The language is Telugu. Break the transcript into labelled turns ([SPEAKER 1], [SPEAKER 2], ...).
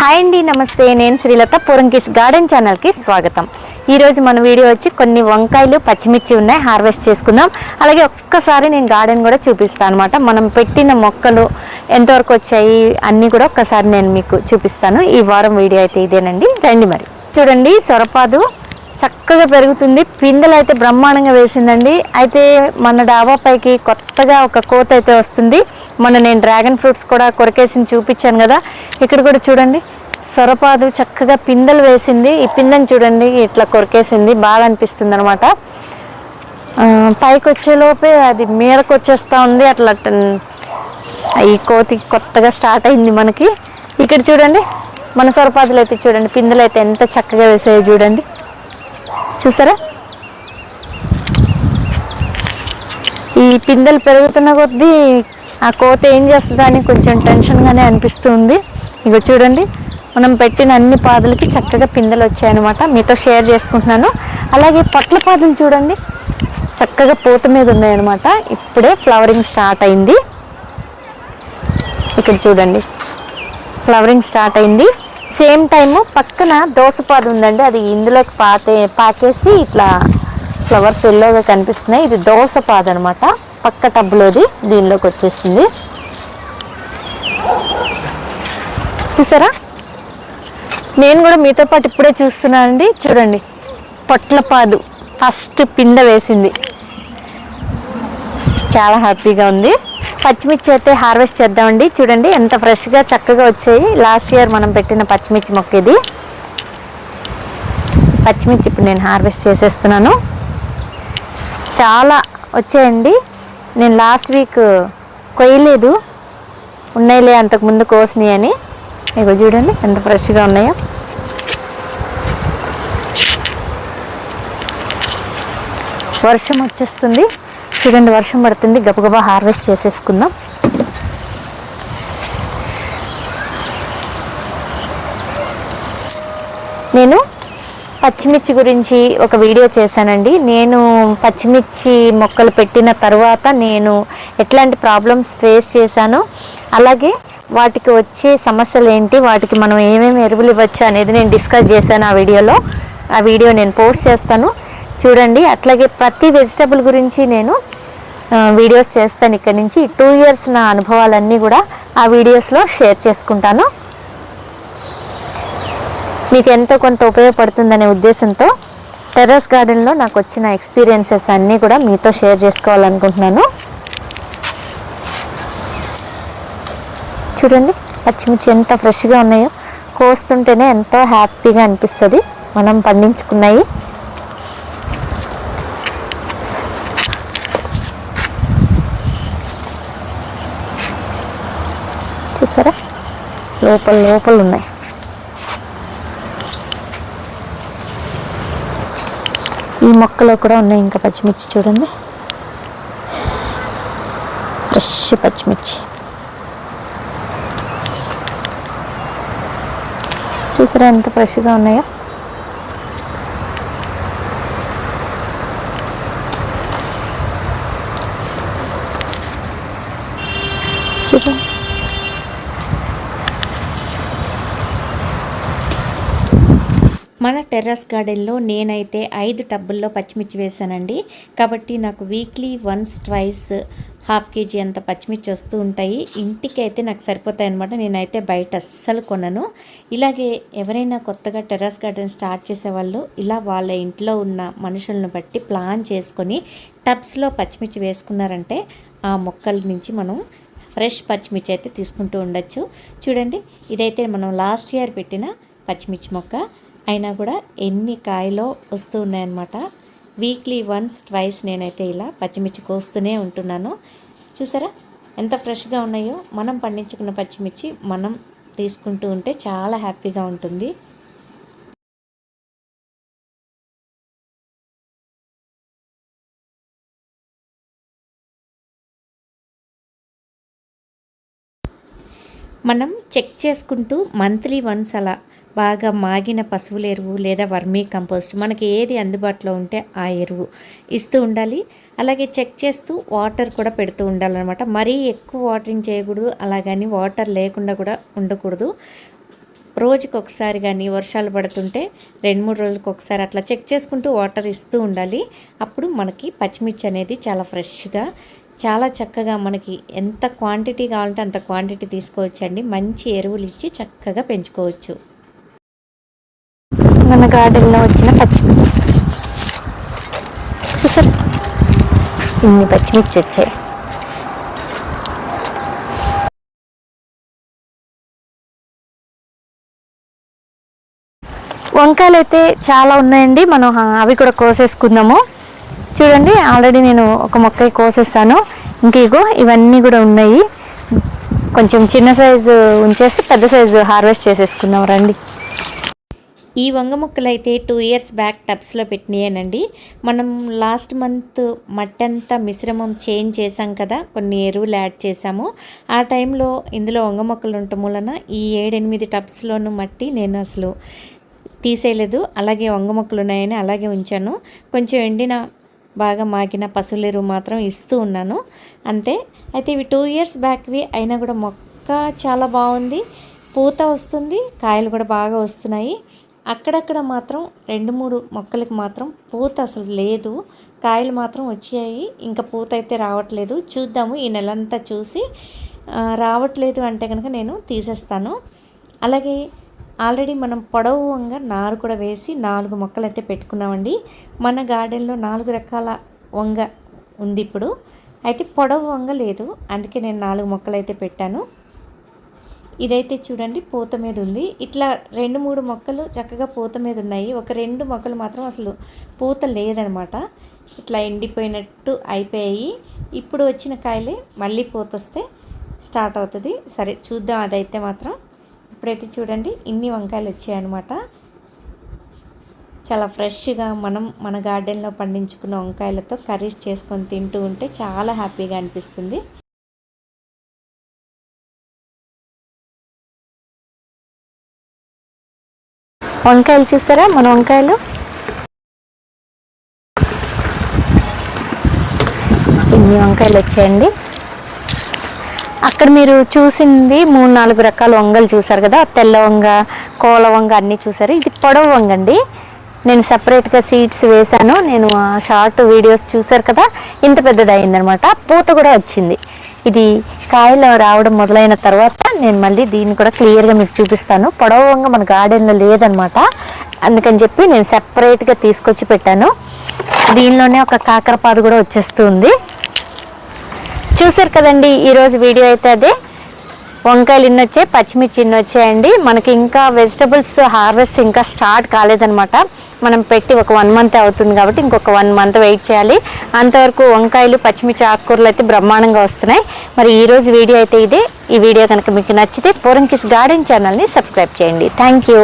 [SPEAKER 1] హాయ్ అండి నమస్తే. నేను శ్రీలత. పూరంకిస్ గార్డెన్ ఛానల్కి స్వాగతం. ఈరోజు మన వీడియో వచ్చి కొన్ని వంకాయలు పచ్చిమిర్చి ఉన్నాయి. హార్వెస్ట్ చేసుకుందాం. అలాగే ఒక్కసారి నేను గార్డెన్ కూడా చూపిస్తాను అనమాట మనం పెట్టిన మొక్కలు ఎంతవరకు వచ్చాయి అన్నీ కూడా ఒక్కసారి నేను మీకు చూపిస్తాను. ఈ వారం వీడియో అయితే ఇదేనండి. రండి మరి. చూడండి సొరపాదు చక్కగా పెరుగుతుంది. పిందెలు అయితే బ్రహ్మాండంగా వేసిందండి. అయితే మన డాబా పైకి కొత్తగా ఒక కోత అయితే వస్తుంది. మొన్న నేను డ్రాగన్ ఫ్రూట్స్ కూడా కొరకేసి చూపించాను కదా. ఇక్కడ కూడా చూడండి. సొరపాదు చక్కగా పిందెలు వేసింది. ఈ పిందెని చూడండి ఇట్లా కొరికేసింది. బాగా అనిపిస్తుంది అనమాట పైకి వచ్చేలోపే అది మీదకు వచ్చేస్తూ ఉంది. అట్లా ఈ కోతి కొత్తగా స్టార్ట్ అయింది మనకి. ఇక్కడ చూడండి మన సొరపాదులు అయితే చూడండి. పిందెలు అయితే ఎంత చక్కగా వేసాయో చూడండి. చూసారా? ఈ పిందెలు పెరుగుతున్న కొద్దీ ఆ కోత ఏం చేస్తుందా అని కొంచెం టెన్షన్గానే అనిపిస్తుంది. ఇక చూడండి మనం పెట్టిన అన్ని పాదులకి చక్కగా పిందెలు వచ్చాయన్నమాట. మీతో షేర్ చేసుకుంటున్నాను. అలాగే పొట్ల పాదులు చూడండి చక్కగా పూత మీద ఉన్నాయన్నమాట. ఇప్పుడే ఫ్లవరింగ్ స్టార్ట్ అయింది. ఇక్కడ చూడండి ఫ్లవరింగ్ స్టార్ట్ అయింది. సేమ్ టైమ్ పక్కన దోసపాదు ఉందండి. అది ఇందులోకి పాతే పాకేసి ఇట్లా ఫ్లవర్స్ ఎల్లోగా కనిపిస్తున్నాయి. ఇది దోసపాదు అనమాట పక్క టబ్బులోది దీనిలోకి వచ్చేసింది. చూసారా? నేను కూడా మీతో పాటు ఇప్పుడే చూస్తున్నానండి చూడండి పొట్లపాదు ఫస్ట్ పిండ వేసింది. చాలా హ్యాపీగా ఉంది. పచ్చిమిర్చి అయితే హార్వెస్ట్ చేద్దామండి. చూడండి ఎంత ఫ్రెష్గా చక్కగా వచ్చాయి. లాస్ట్ ఇయర్ మనం పెట్టిన పచ్చిమిర్చి మొక్క ఇది. పచ్చిమిర్చి ఇప్పుడు నేను హార్వెస్ట్ చేసేస్తున్నాను. చాలా వచ్చాయండి. నేను లాస్ట్ వీక్ కొయ్యలేదు. ఉన్నాయిలే అంతకు ముందు కోసినాయి అని. ఇగో చూడండి ఎంత ఫ్రెష్గా ఉన్నాయో. వర్షం వచ్చేస్తుంది. చూడండి వర్షం పడుతుంది. గబగబా హార్వెస్ట్ చేసేసుకుందాం. నేను పచ్చిమిర్చి గురించి ఒక వీడియో చేశానండి. నేను పచ్చిమిర్చి మొక్కలు పెట్టిన తర్వాత నేను ఎట్లాంటి ప్రాబ్లమ్స్ ఫేస్ చేశానో అలాగే వాటికి వచ్చే సమస్యలు ఏంటి వాటికి మనం ఏమేమి ఎరువులు ఇవ్వచ్చు అనేది నేను డిస్కస్ చేశాను ఆ వీడియోలో. ఆ వీడియో నేను పోస్ట్ చేస్తాను. చూడండి. అట్లాగే ప్రతి వెజిటబుల్ గురించి నేను వీడియోస్ చేస్తాను ఇక్కడ నుంచి. టూ ఇయర్స్ నా అనుభవాలన్నీ కూడా ఆ వీడియోస్లో షేర్ చేసుకుంటాను. మీకు ఎంతో కొంత ఉపయోగపడుతుందనే ఉద్దేశంతో టెర్రస్ గార్డెన్లో నాకు వచ్చిన ఎక్స్పీరియన్సెస్ అన్నీ కూడా మీతో షేర్ చేసుకోవాలనుకుంటున్నాను. చూడండి పచ్చిమిర్చి ఎంత ఫ్రెష్గా ఉన్నాయో. కోస్తుంటేనే ఎంతో హ్యాపీగా అనిపిస్తుంది. మనం పండించుకున్నాయి. చూసారా? లోపల లోపల ఉన్నాయి ఈ మొక్కలో కూడా ఉన్నాయి ఇంకా పచ్చిమిర్చి చూడండి. ఫ్రెష్ పచ్చిమిర్చి. చూసారా ఎంత ఫ్రెష్గా ఉన్నాయో? చూడండి.
[SPEAKER 2] మన టెర్రస్ గార్డెన్లో నేనైతే ఐదు టబ్బుల్లో పచ్చిమిర్చి వేసానండి. కాబట్టి నాకు weekly once twice half KG అంత పచ్చిమిర్చి వస్తూ ఉంటాయి. ఇంటికి అయితే నాకు సరిపోతాయి అనమాట నేనైతే బయట అస్సలు కొనను. ఇలాగే ఎవరైనా కొత్తగా టెర్రస్ గార్డెన్ స్టార్ట్ చేసేవాళ్ళు ఇలా వాళ్ళ ఇంట్లో ఉన్న మనుషులను బట్టి ప్లాన్ చేసుకొని టబ్స్లో పచ్చిమిర్చి వేసుకున్నారంటే ఆ మొక్కల నుంచి మనం ఫ్రెష్ పచ్చిమిర్చి అయితే తీసుకుంటూ ఉండొచ్చు. చూడండి ఇదైతే మనం లాస్ట్ ఇయర్ పెట్టిన పచ్చిమిర్చి మొక్క. అయినా కూడా ఎన్ని కాయలో వస్తూ ఉన్నాయన్నమాట. వీక్లీ వన్స్ ట్వైస్ నేనైతే ఇలా పచ్చిమిర్చి కోస్తూనే ఉంటున్నాను. చూసారా? ఎంత ఫ్రెష్గా ఉన్నాయో. మనం పండించుకున్న పచ్చిమిర్చి మనం తీసుకుంటూ ఉంటే చాలా హ్యాపీగా ఉంటుంది. మనం చెక్ చేసుకుంటూ మంత్లీ వన్స్ అలా బాగా మాగిన పశువుల ఎరువు లేదా వర్మీ కంపోస్ట్ మనకి ఏది అందుబాటులో ఉంటే ఆ ఎరువు ఇస్తూ ఉండాలి. అలాగే చెక్ చేస్తూ వాటర్ కూడా పెడుతూ ఉండాలన్నమాట. మరీ ఎక్కువ వాటరింగ్ చేయకూడదు అలాగని వాటర్ లేకుండా కూడా ఉండకూడదు. రోజుకి ఒకసారి కానీ వర్షాలు పడుతుంటే రెండు మూడు రోజులకు ఒకసారి అట్లా చెక్ చేసుకుంటూ వాటర్ ఇస్తూ ఉండాలి. అప్పుడు మనకి పచ్చిమిర్చి అనేది చాలా ఫ్రెష్గా చాలా చక్కగా మనకి ఎంత క్వాంటిటీ కావాలంటే అంత క్వాంటిటీ తీసుకోవచ్చండి. మంచి ఎరువులు ఇచ్చి చక్కగా పెంచుకోవచ్చు.
[SPEAKER 1] మన గార్డెన్లో వచ్చిన పచ్చిమిర్చి చూసారు? ఇన్ని పచ్చిమిర్చి వచ్చాయి. వంకాయలు అయితే చాలా ఉన్నాయండి. మనం అవి కూడా కోసేసుకుందాము. చూడండి ఆల్రెడీ నేను ఒక మొక్క కోసేస్తాను ఇంకేగో ఇవన్నీ కూడా ఉన్నాయి. కొంచెం చిన్న సైజు ఉంచేసి పెద్ద సైజు హార్వెస్ట్ చేసేసుకుందాం రండి.
[SPEAKER 2] ఈ వంగ మొక్కలు అయితే టూ ఇయర్స్ బ్యాక్ టబ్స్లో పెట్టినాయనండి. మనం లాస్ట్ మంత్ మట్టి అంతా మిశ్రమం చేంజ్ చేసాం కదా కొన్ని ఎరువులు యాడ్ చేసాము ఆ టైంలో ఇందులో వంగ మొక్కలు ఉండటం వలన ఈ ఏడెనిమిది టబ్స్లోనూ మట్టి నేను అసలు తీసేయలేదు. అలాగే వంగ మొక్కలు ఉన్నాయని అలాగే ఉంచాను. కొంచెం ఎండిన బాగా మాగిన పశువుల ఎరువు మాత్రం ఇస్తూ ఉన్నాను. అంతే. అయితే ఇవి టూ ఇయర్స్ బ్యాక్వి అయినా కూడా మొక్క చాలా బాగుంది. పూత వస్తుంది కాయలు కూడా బాగా వస్తున్నాయి. అక్కడక్కడ మాత్రం రెండు మూడు మొక్కలకు మాత్రం పూత అసలు లేదు. కాయలు మాత్రం వచ్చాయి. ఇంకా పూత అయితే రావట్లేదు. చూద్దాము. ఈ నెలంతా చూసి రావట్లేదు అంటే కనుక నేను తీసేస్తాను. అలాగే ఆల్రెడీ మనం పొడవు వంగ నారు కూడా వేసి నాలుగు మొక్కలు అయితే పెట్టుకున్నామండి. మన గార్డెన్లో నాలుగు రకాల వంగ ఉంది ఇప్పుడు. అయితే పొడవు వంగ లేదు. అందుకే నేను నాలుగు మొక్కలు అయితే పెట్టాను. ఇదైతే చూడండి పూత మీద ఉంది. ఇట్లా రెండు మూడు మొక్కలు చక్కగా పూత మీద ఉన్నాయి. ఒక రెండు మొక్కలు మాత్రం అసలు పూత లేదనమాట. ఇట్లా ఎండిపోయినట్టు అయిపోయాయి. ఇప్పుడు వచ్చిన కాయలే మళ్ళీ పూత వస్తే స్టార్ట్ అవుతుంది. సరే చూద్దాం అదైతే మాత్రం. ఇప్పుడైతే చూడండి ఇన్ని వంకాయలు వచ్చాయన్నమాట. చాలా ఫ్రెష్గా మనం మన గార్డెన్లో పండించుకున్న వంకాయలతో కర్రీస్ చేసుకొని తింటూ ఉంటే చాలా హ్యాపీగా అనిపిస్తుంది.
[SPEAKER 1] వంకాయలు చూసారా మన వంకాయలు? ఇన్ని వంకాయలు వచ్చాయండి. అక్కడ మీరు చూసింది మూడు నాలుగు రకాల వంగలు చూసారు కదా? తెల్ల వంగ కోల వంగ అన్నీ చూసారు. ఇది పొడవు వంగ అండి. నేను సపరేట్గా సీడ్స్ వేశాను. నేను ఆ షార్ట్ వీడియోస్ చూసారు కదా? ఇంత పెద్దది అయిందనమాట పూత కూడా వచ్చింది. ఇది కాయలు రావడం మొదలైన తర్వాత నేను మళ్ళీ దీన్ని కూడా క్లియర్గా మీకు చూపిస్తాను. పొడవంగా మన గార్డెన్లో లేదనమాట. అందుకని చెప్పి నేను సపరేట్గా తీసుకొచ్చి పెట్టాను. దీనిలోనే ఒక కాకరపాదు కూడా వచ్చేస్తుంది. చూసారు కదండి ఈరోజు వీడియో అయితే అదే. వంకాయలు ఇన్ని వచ్చాయి పచ్చిమిర్చి ఇన్ని వచ్చాయండి మనకి ఇంకా వెజిటబుల్స్ హార్వెస్ట్ ఇంకా స్టార్ట్ కాలేదనమాట మనం పెట్టి ఒక వన్ మంత్ అవుతుంది కాబట్టి ఇంకొక వన్ మంత్ వెయిట్ చేయాలి. అంతవరకు వంకాయలు పచ్చిమిర్చి ఆకుకూరలు అయితే బ్రహ్మాండంగా వస్తున్నాయి. మరి ఈరోజు వీడియో అయితే ఇదే. ఈ వీడియో కనుక మీకు నచ్చితే ఫోరంకిస్ కిస్ గార్డెన్ ఛానల్ని సబ్స్క్రైబ్ చేయండి. Thank you.